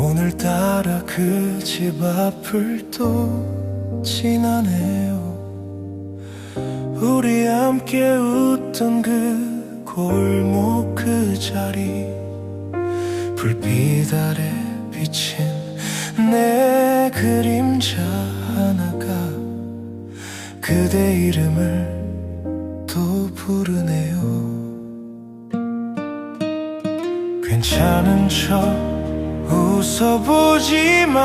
오늘따라 그 집 앞을 또 지나네요. 우리 함께 웃던 그 골목 그 자리 불빛 아래 비친 내 그림자 하나가 그대 이름을 또 부르네요. 괜찮은 척 웃어보지만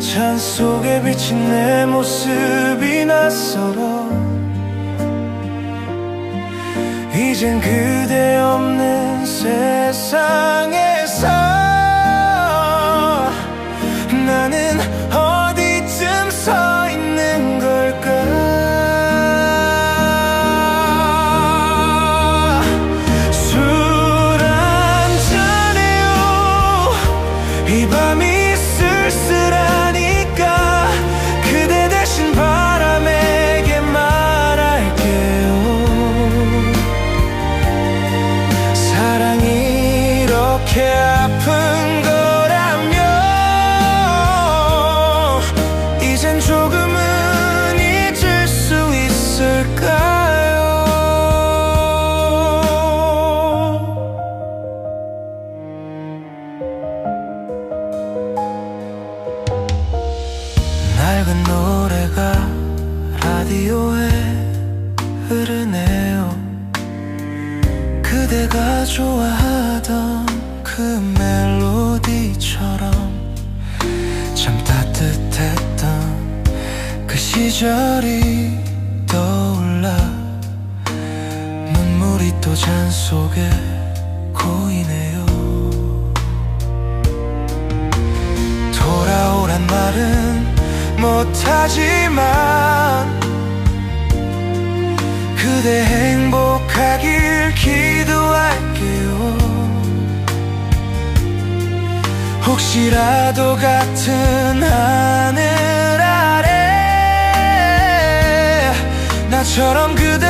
잔 속에 비친 내 모습이 낯설어. 이젠 그대 없는 세상에 쓸쓸하니까 그대 대신 바람에게 말할게요. 사랑이 이렇게 낡은 노래가 라디오에 흐르네요. 그대가 좋아하던 그 멜로디처럼 참 따뜻했던 그 시절이 떠올라. 눈물이 또 잔 속에 하지만 그대 행복하길 기도할게요. 혹시라도 같은 하늘 아래 나처럼 그대